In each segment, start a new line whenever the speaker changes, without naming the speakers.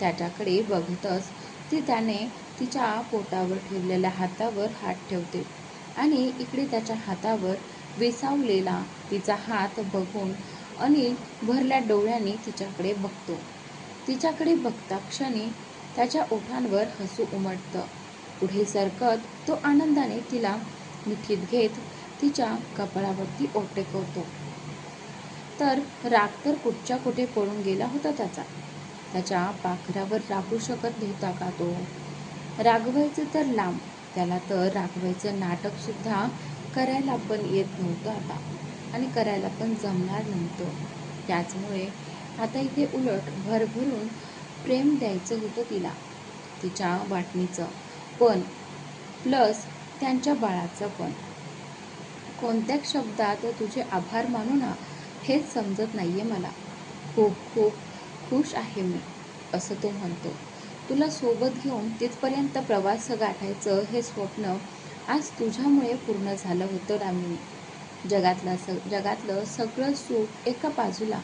त्याच्याकडे बघतच ती त्याने तिच्या पोटावर ठेवलेल्या हातावर हात ठेवते आणि इकडे त्याच्या हातावर विसावलेला तिचा हात बघून अनिल भरल्या डोळ्यांनी तिच्याकडे बघतो. तिच्याकडे बघता क्षणी त्याच्या ओठांवर हसू उमटतं. पुढे सरकत तो आनंदाने तिला मिठीत घेत तिच्या कपाळावरती ओठ टेकवतो तर राग तर कुठच्या कुठे पळून गेला होता त्याचा? त्याच्या पाखरावर रागू शकत नव्हता का तो? रागवायचं तर लांब त्याला तर रागवायचं नाटकसुद्धा करायला पण येत नव्हतं आता आणि करायला पण जमणार नव्हतं. त्याचमुळे आता इथे उलट भरभरून प्रेम द्यायचं होतं तिला तिच्या वाटणीचं पण प्लस त्यांच्या बाळाचं पण. कोणत्या शब्दात तुझे आभार मानू ना हेच समजत नाही आहे मला. खूप खूप खुश आहे मी असं तो म्हणतो. तुला सोबत घेऊन तिथपर्यंत प्रवास गाठायचं हे स्वप्न आज तुझ्यामुळे पूर्ण झालं होतं रामिनी. जगातला स जगातलं सगळं सुख एका बाजूला.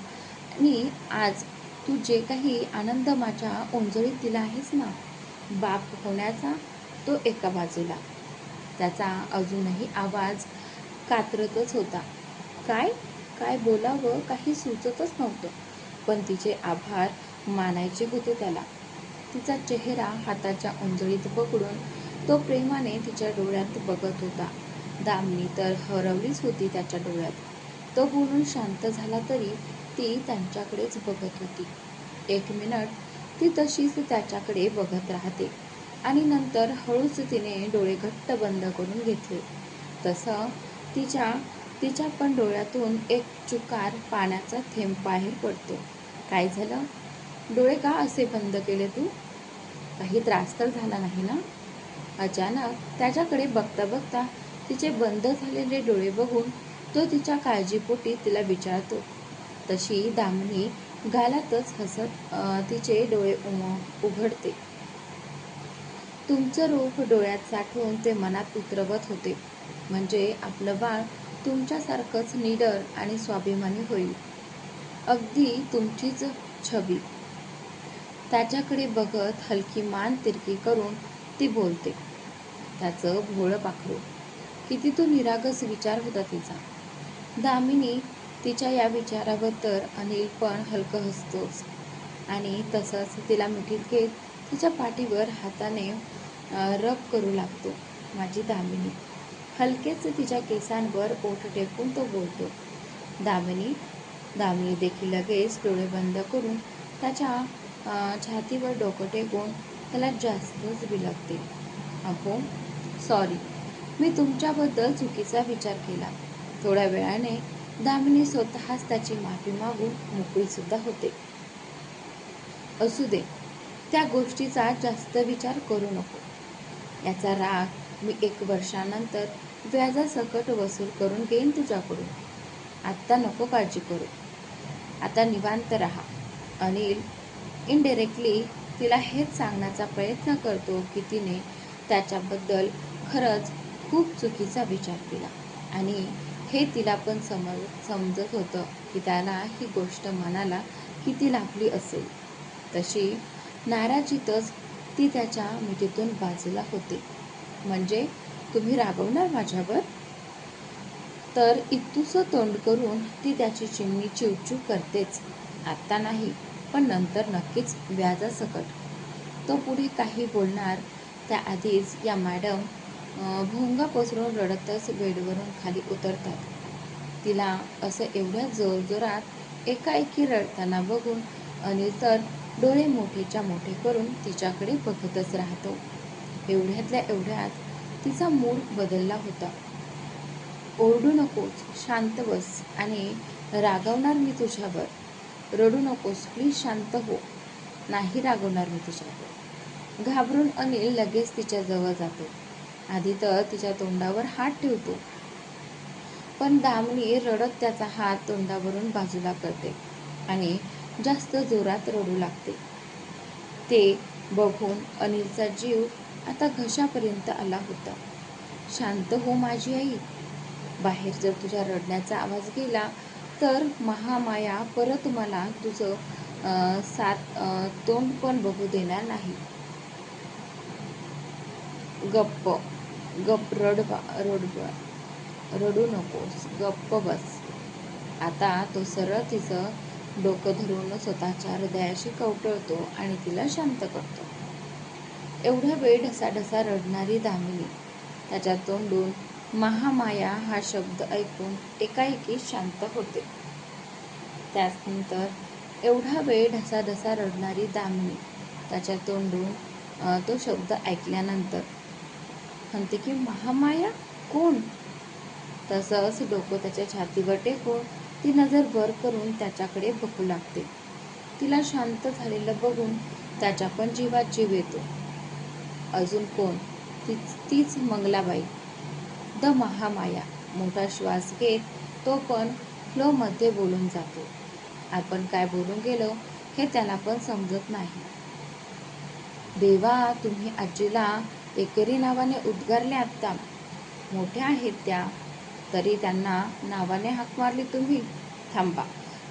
आणि आज तू जे काही आनंद माझ्या ओंजळीत दिला आहेस ना बाप होण्याचा तो एका बाजूला. त्याचा अजूनही आवाज कातरतच होता. काय? काय बोलावं? काही सुचतच नव्हतं. पण तिचे आभार मानायचे होते त्याला. तिचा चेहरा हाताच्या उंजळीत पकडून तो प्रेमाने तिच्या डोळ्यात बघत होता. दामनी तर हरवलीच होती त्याच्या डोळ्यात. तो बोलून शांत झाला तरी ती त्यांच्याकडेच बघत होती. एक मिनिट ती तशीच त्याच्याकडे बघत राहते आणि नंतर हळूच तिने डोळे घट्ट बंद करून घेतले. तसं तिच्या तिच्या पण डोळ्यातून एक चुकार पाण्याचा थेंब बाहेर पडतो. काय झालं? डोळे का असे बंद केले तू? काही त्रास तर झाला नाही ना? अचानक त्याच्याकडे बघता बघता तिचे बंद झालेले डोळे बघून तो तिच्या काळजीपोटी तिला विचारतो. तशी दामिनी गालातच हसत तिचे डोळे उघडते. तुमचं रूप डोळ्यात साठवून ते मनात उतरवत होते. म्हणजे आपलं बाळ तुमच्यासारखंच निडर आणि स्वाभिमानी होईल. अगदी तुमचीच छबी. त्याच्याकडे बघत हलकी मान तिरकी करून ती बोलते. त्याचं भोळं पाखरू. किती तो निरागस विचार होता तिचा. दामिनी तिच्या या विचारावर तर अनिल पण हलकं हसतोच. आणि तसंच तिला मिठीत घेत तिच्या पाठीवर हाताने रब करू लागतो माझी दामिनी. हलकेच तिच्या केसांवर ओठ टेकून तो बोलतो दामिनी दामिनी देखील लगेच डोळे बंद करून त्याच्या छातीवर डोकं टेकून त्याला जास्तच बिलगते. अहो सॉरी मी तुमच्याबद्दल चुकीचा विचार केला. थोड्या वेळाने दामिनी स्वतःच त्याची माफी मागून मोकळीसुद्धा होते. असू दे त्या गोष्टीचा जास्त विचार करू नको. याचा राग मी एक वर्षानंतर व्याजासकट वसूल करून घेईन तुझ्याकडून. आत्ता नको काळजी करू. आता निवांत राहा. अनिल इनडिरेक्टली तिला हेच सांगण्याचा प्रयत्न करतो की तिने त्याच्याबद्दल खरंच खूप चुकीचा विचार केला. आणि हे तिला पण समज समजत होतं की त्याला ही गोष्ट मनाला किती लागली असेल. तशी नाराजीतच ती त्याच्या मिठीतून बाजूला होते. म्हणजे तुम्ही रागवणार माझ्यावर? तर इतूस तोंड करून ती त्याची चिमणी चिवचिव करतेच. आत्ता नाही पण नंतर नक्कीच व्याजासकट. तो पुढे काही बोलणार त्याआधीच या मॅडम भोंगा पसरून रडतच बेडवरून खाली उतरतात. तिला असं एवढ्या जोरजोरात एकाएकी रडताना बघून अनिल तर डोळे मोठेच्या मोठे करून तिच्याकडे बघतच राहतो. एवढ्यातल्या एवढ्यात तिचा मूड बदलला होता. ओरडू नकोस शांत बस आणि रागवणार मी तुझ्यावर. रडू नकोस प्लीज शांत हो. नाही रागवणार मी तुझ्यावर. घाबरून अनिल लगेच तिच्या जवळ जातो. आधी तर तिच्या तोंडावर हात ठेवतो. पण दामनी रडत त्याचा हात तोंडावरून बाजूला करते आणि जास्त जोरात रडू लागते. ते बघून अनिलचा जीव आता घशापर्यंत आला होता. शांत हो माझी आई. बाहेर जर तुझ्या रडण्याचा आवाज गेला तर महामाया परत मला तुझं अं, सात अं, तोंड पण बघू देणार नाही. गप्प गप रडबा रडबा रडू नकोस गप्प बस. आता तो सरळ तिचं डोकं धरून स्वतःच्या हृदयाशी कवटळतो आणि तिला शांत करतो. एवढा वेळ ढसाढसा रडणारी दामिनी त्याच्या तोंडून महामाया हा शब्द ऐकून एकाएकी शांत होते. त्यानंतर एवढा वेळ ढसाढसा रडणारी दामिनी त्याच्या तोंडून तो शब्द ऐकल्यानंतर म्हणते की महामाया? कोण तसंच डोकं त्याच्या छातीवर टेकून ती नजर वर करून त्याच्याकडे बघू लागते. तिला शांत झालेलं बघून त्याच्या पण जीवात जीव येतो. अजून कोण? तीच तीच मंगलाबाई. द महामाया. मोठा श्वास घेत तो पण फ्लोमध्ये बोलून जातो. आपण काय बोलून गेलो हे त्याला पण समजत नाही. देवा तुम्ही आजीला एकेरी नावाने उद्गारले आत्ता. मोठ्या आहेत त्या. तरी त्यांना नावाने हाक मारली तुम्ही थांबा.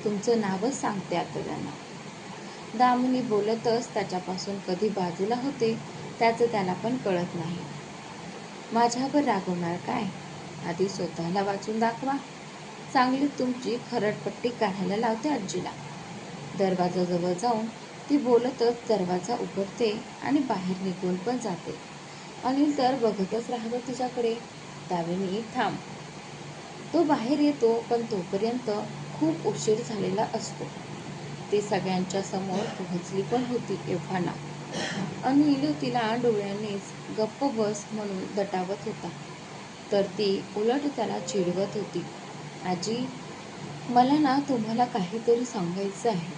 तुमचं नावच सांगते आता त्यांना. दामिनी बोलतच त्याच्यापासून कधी बाजूला होते त्याचं त्याला पण कळत नाही. माझ्यावर रागवणार काय? आधी स्वतःला वाचून दाखवा. चांगली तुमची खरडपट्टी काढायला लावते आजीला. दरवाजाजवळ जाऊन ती बोलतच दरवाजा उघडते आणि बाहेर निघून पण जाते. अनिल तर बघतच राहतो तिच्याकडे. दामिनी थांब. तो बाहेर येतो पण तोपर्यंत खूप उशीर झालेला असतो. ती सगळ्यांच्या समोर पोहोचली पण होती एव्हाना. अनिल तिला डोळ्यांनीच गप्प बस म्हणून दटावत होता. तर ती उलट त्याला चिडवत होती. आजी मला ना तुम्हाला काहीतरी सांगायचं आहे.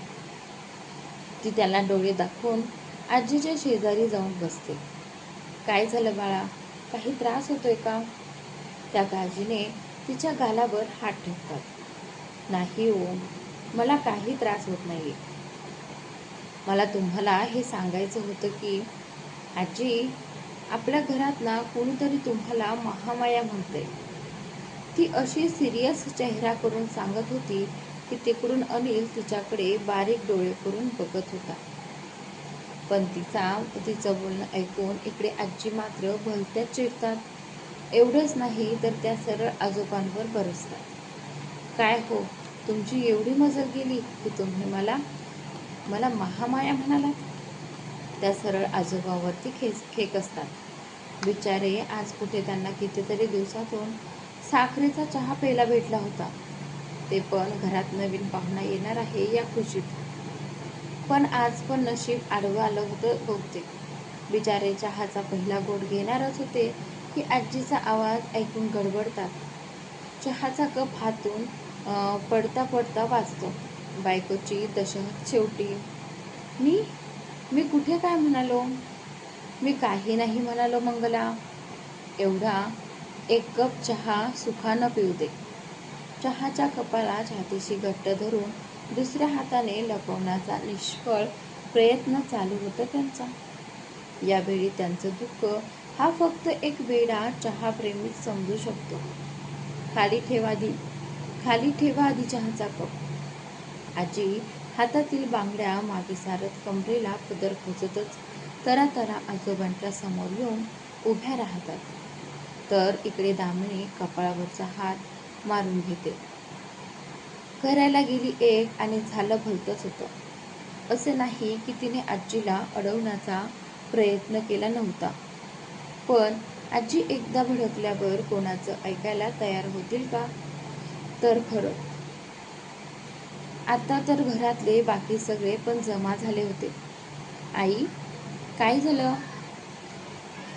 ती त्याला डोळे दाखवून आजीच्या शेजारी जाऊन बसते. काय झालं बाळा? काही त्रास होतोय का? त्या काळजीने तिच्या गालावर हात ठेवतात. नाही ओम मला काही त्रास होत नाही मला तुम्हाला हे सांगायचं होतं की आजी आपल्या घरात ना कोणीतरी तुम्हाला महामाया म्हणते ती अशी सिरियस चेहरा करून सांगत होती की तिकडून अनिल तिच्याकडे बारीक डोळे करून बघत होता. पण तिचा तिचं बोलणं ऐकून इकडे आजी मात्र भलत्याच चिडतात. एवढंच नाही तर त्या सरळ आजोबांवर बरसतात. काय हो तुमची एवढी मजल गेली की तुम्ही मला मला महामाया म्हणाला त्या सरळ आजोबावरती खेच खेक असतात. बिचारे आज कुठे त्यांना कितीतरी दिवसातून साखरेचा चहा प्यायला भेटला होता. ते पण घरात नवीन पाहुणा येणार आहे या खुशीत. पण आज पण नशीब आडवं आलं होतं बहुतेक. बिचारे चहाचा पहिला गोट घेणारच होते. की आजीचा आवाज ऐकून गडबडतात. चहाचा कप हातून पडता पडता वाचतो बायकोची दशहत शेवटी मी मी कुठे काय म्हणालो? मी काही नाही म्हणालो मंगला. एवढा एक कप चहा सुखानं पिऊ दे. चहाच्या कपाला छातीशी घट्ट धरून दुसऱ्या हाताने लपवण्याचा निष्फळ प्रयत्न चालू होता त्यांचा. यावेळी त्यांचं दुःख हा फक्त एक वेडा चहाप्रेमी समजू शकतो. खाली ठेवा आधी खाली ठेवा आधी चहाचा कप. आजी हातातील बांगड्या मागे सारत कमरेला पदर खोचतच तरा तरा आजोबांच्या समोर येऊन उभ्या राहतात. तर इकडे दामिनी कपाळावरचा हात मारून घेते. करायला गेली एक आणि झालं भलतंच होतं. असे नाही की तिने आजीला अडवण्याचा प्रयत्न केला नव्हता. पण आजी एकदा भडकल्यावर कोणाचं ऐकायला तयार होतील का? तर खरं. आता तर घरातले बाकी सगळे पण जमा झाले होते. आई काय झालं?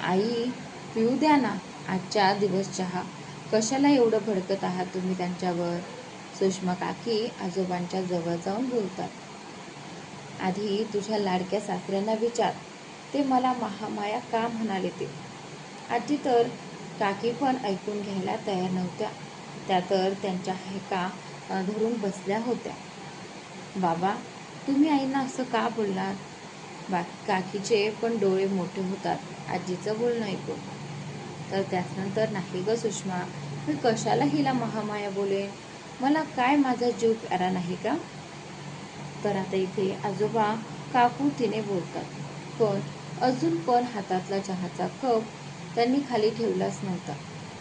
आई पिऊ द्या ना आजच्या दिवस चहा. कशाला एवढं भडकत आहात तुम्ही त्यांच्यावर? सुषमा काकी आजोबांच्या जवळ जाऊन बोलतात. आधी तुझ्या लाडक्या सासऱ्यांना विचार. ते मला महामाया का म्हणाले ते? आजी तर काकी पण ऐकून घ्यायला तयार नव्हत्या. त्या तर त्यांच्या हेका धरून बसल्या होत्या. बाबा तुम्ही आईंना असं का बोललात? बा काकीचे पण डोळे मोठे होतात. आजीचं बोलणं ऐकून. तर त्याच्यानंतर नाही ग सुषमा मी कशाला हिला महामाया बोलेन? मला काय माझा जीव प्यारा नाही का? तर आता इथे आजोबा काकू तिने बोलतात. पण अजून पण हातातला चहाचा कप त्यांनी खाली ठेवलाच नव्हता.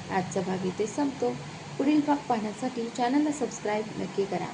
आजचा भाग इथे संपतो. पुढील भाग पाहण्यासाठी चॅनलला सबस्क्राईब नक्की करा.